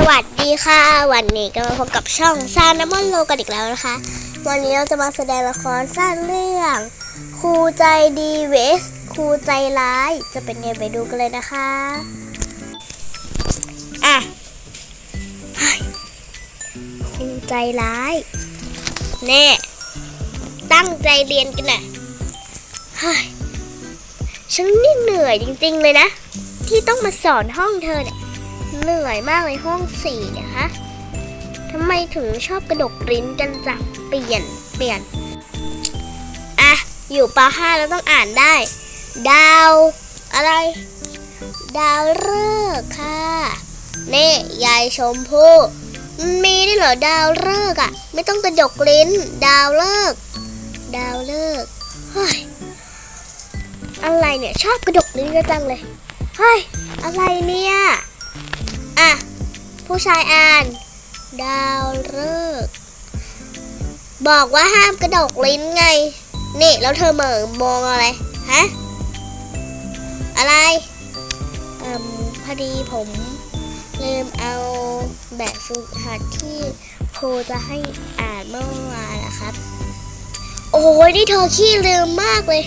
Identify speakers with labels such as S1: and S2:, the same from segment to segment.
S1: สวัสดีค่ะ วันนี้ก็มาพบกับช่องซานามอนโลกันอีกแล้วนะคะ วันนี้เราจะมาแสดงละครสั้นเรื่องครูใจดีเวสครูใจร้ายจะเป็นไงไปดูกันเลยนะคะอะครูใจร้ายแน่ตั้งใจเรียนกันนะเฮ้ยฉันนี่เหนื่อยจริงๆเลยนะ ที่ต้องมาสอนห้องเธอเนี่ย เหนื่อยมากเลยห้องสี่นี่ยฮะทำไมถึงชอบกระดกลิ้นกันจังเปลี่ยนเปลี่ยนอะอยู่ป .5 แล้วต้องอ่านได้ ดาว อะไร ดาวฤกษ์ค่ะนี่ยายชมพู่มันมีได้เหรอดาวฤกษ์อะ ไม่ต้องกระดกลิ้น ดาวฤกษ์ดาวฤกษ์เฮ้ยอะไรเนี่ยชอบกระดกลิ้นกันจังเลยเฮ้ยอะไรเนี่ย ผู้ชายอ่าน ดาวฤกษ์บอกว่าห้ามกระดกลิ้นไง นี่แล้วเธอเหม่อมองอะไร ฮะ อะไรอพอดีผมลืมเอาแบบฝึกหัดที่ครูจะให้อ่านเมื่อวานนะครับ โอ้ยนี่เธอขี้ลืมมากเลย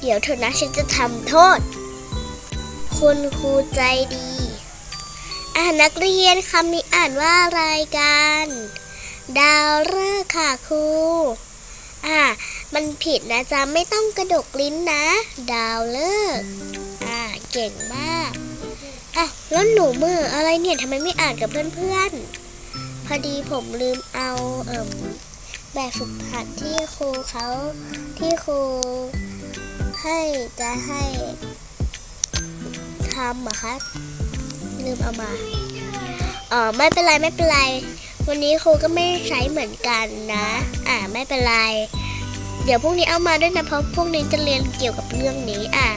S1: เดี๋ยวเธอนะฉันจะทำโทษ คุณครูใจดี อ่านนักเรียนคำนี้อ่านว่าอะไรกัน ดาวฤกษ์ค่ะครูอ่า มันผิดนะจ๊ะ ไม่ต้องกระดกลิ้นนะ ดาวฤกษ์อ่า เก่งมากอะแล้วหนูมืออะไรเนี่ยทำไมไม่อ่านกับเพื่อนๆ พอดีผมลืมเอาเอ่มแบบฝึกหัดที่ครูเขาที่ครูให้จะให้ทำอะครับ ลืมเอามาอ๋อไม่เป็นไรไม่เป็นไร วันนี้ครูก็ไม่ใช้เหมือนกันนะ อ่าไม่เป็นไร เดี๋ยวพรุ่งนี้เอามาด้วยนะเพราะพรุ่งนี้จะเรียนเกี่ยวกับเรื่องนี้อะ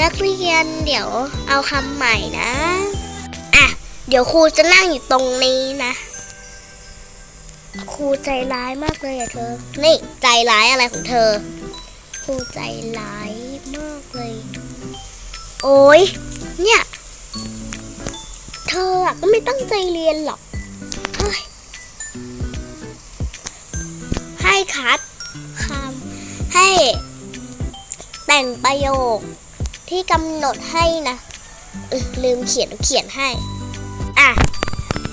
S1: นักเรียนเดี๋ยวเอาคำใหม่นะอะเดี๋ยวครูจะนั่งอยู่ตรงนี้นะครูใจร้ายมากเลยอะเธอ นี่ใจร้ายอะไรของเธอ ครูใจร้ายมากเลย โอ้ยเนี่ย ธอก็ไม่ตั้งใจเรียนหรอกเฮ้ยให้คัดคำให้ แต่งประโยคที่กำหนดให้นะลืมเขียนเขียนให้ อะ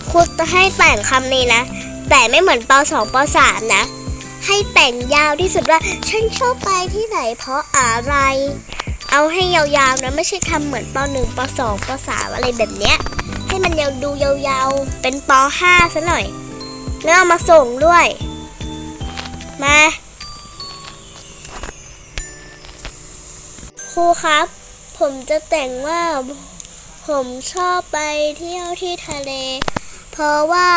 S1: ครูจะให้แต่งคำนี้นะ แต่ไม่เหมือนป .2 ป .3 นะ ให้แต่งยาวที่สุดว่า ฉันชอบไปที่ไหนเพราะอะไร เอาให้ยาวๆนะ ไม่ใช่ทำเหมือนป .1 ป .2 ป .3 อะไรแบบเนี้ย มันยาวดูยาวๆ เป็นป .5 ซะหน่อย แล้วเอามาส่งด้วย มาครูครับ ผมจะแต่งว่าผมชอบไปเที่ยวที่ทะเล เพราะว่า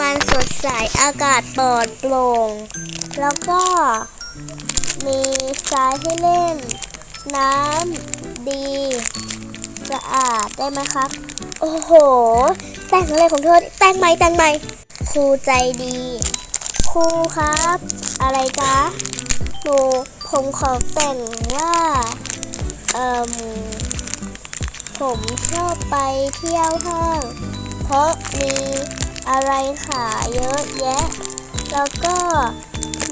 S1: มันสดใสอากาศปลอดโปร่ง แล้วก็มีทรายให้เล่น น้ำดี สะอาดได้ไหมครับ โอ้โห แต่งอะไรของเธอ แต่งไหมแต่งไหมครูใจดี ครูครับ อะไรจ๊ะหนูผมขอแต่งว่า เอ่มผมชอบไปเที่ยวห้าง เพราะมีอะไรขายเยอะแยะ แล้วก็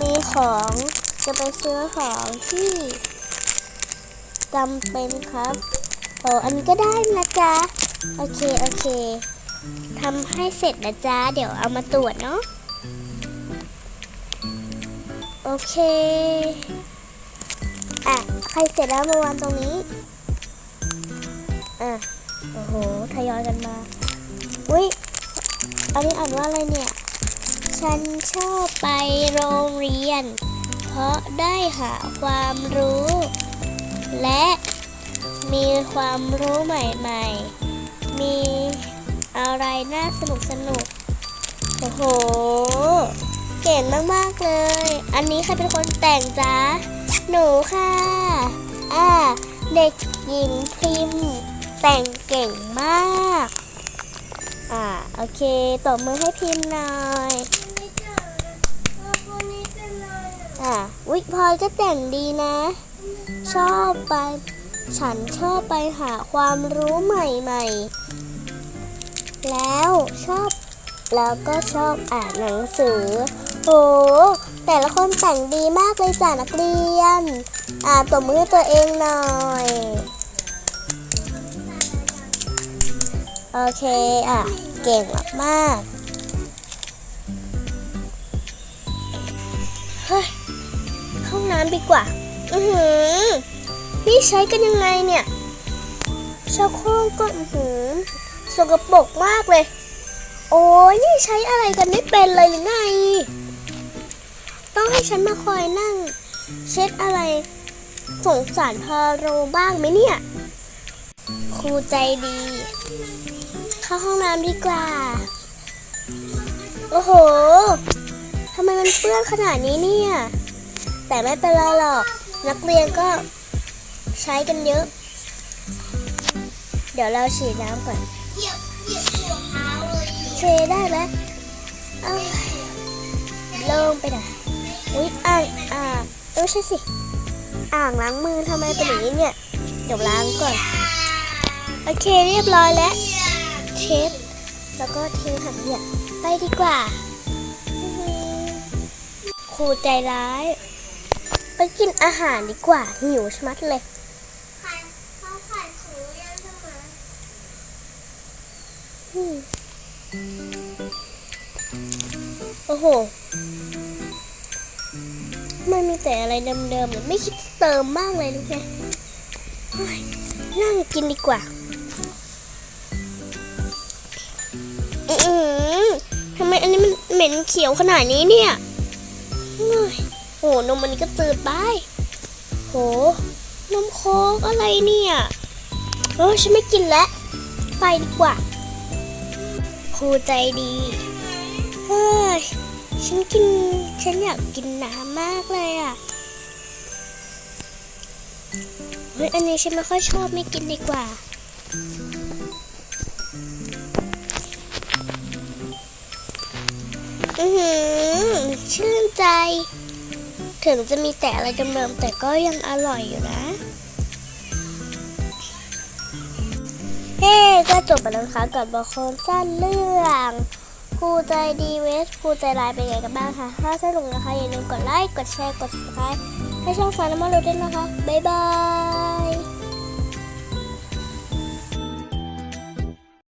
S1: มีของจะไปซื้อของที่จำเป็นครับโอ้อันนี้ก็ได้นะจ๊ะ โอเค โอเคทำให้เสร็จนะจ๊ะ เดี๋ยวเอามาตรวจเนาะ โอเค อะ ใครเสร็จแล้วมาวางตรงนี้ อะ โอ้โห ทยอยกันมา อุ้ย อันนี้อ่านว่าอะไรเนี่ย ฉันชอบไปโรงเรียน เพราะได้หาความรู้ และมีความรู้ใหม่ ๆ มีอะไรน่าสนุกสนุก โอ้โห เก่งมากๆเลย อันนี้ใครเป็นคนแต่งจ๊ะ หนูค่ะ อ่า เด็กหญิงพิมพ์แต่งเก่งมาก อ่า โอเคตบมือให้พิมพ์หน่อยอ่าวิพลอยก็แต่งดีนะ ชอบไป ฉันชอบไปหาความรู้ใหม่ๆ แล้วชอบ แล้วก็ชอบอ่านหนังสือโหแต่ละคนแต่งดีมากเลยจ้ะนักเรียน อ่าตบมือตัวเองหน่อย โอเค อะ เก่งมากๆเฮ้ยเข้าห้องน้ำดีกว่า อือหือ นี่ใช้กันยังไงเนี่ยชักโครกก็อือหือสกปรกมากเลย โอ้ยนี่ใช้อะไรกันไม่เป็นเลยหรือไง ต้องให้ฉันมาคอยนั่ง เช็ดอะไรสงสารพาโรบ้างไหมเนี่ย ครูใจดี เข้าห้องน้ำดีกว่า โอ้โหทำไมมันเปื้อนขนาดนี้เนี่ย แต่ไม่เป็นไรหรอก นักเรียนก็ ใช้กันเยอะ เดี๋ยวเราฉีดน้ำก่อนเทได้ไหมเอ้ยโล่งไปหน่อยอุ๊ยอ่างอ่างเออใช่สิ อ่างล้างมือทำไมเป็นอย่างนี้เนี่ย เดี๋ยวล้างก่อน โอเคเรียบร้อยแล้ว เช็ดแล้วก็ทิ้งถังขยไปดีกว่าครูใจร้าย ไปกินอาหารดีกว่าหิวชมัดเลย อืม โอ้โห มันมีแต่อะไรเดิมๆเลยไม่คิดเติมบ้างเลยหรือไงนั่งกินดีกว่าอือหือทำไมอันนี้มันเหม็นเขียวขนาดนี้เนี่ยเฮ้โหนมมันก็จืดไปโห นมโค้กอะไรเนี่ย เออฉันไม่กินแล้ว ไปดีกว่า ครูใจดีเฮ้ยฉันกิน ฉันอยากกินน้ำมากเลยอะเฮ้ยอันนี้ฉันไม่ค่อยชอบไม่กินดีกว่าอือหือชื่นใจ ถึงจะมีแต่อะไรเดิมๆแต่ก็ยังอร่อยอยู่นะ เฮ้ก็จบไปแล้วนะคะกับบทความสั้นเรื่องครูใจดีเวสครูใจร้ายเป็นไงกันบ้างคะถ้าสนุกนะคะอย่าลืมกดไลค์กดแชร์กด subscribe ให้ช่องฟันน้ำมันรู้ด้วยนะคะ บ๊ายบาย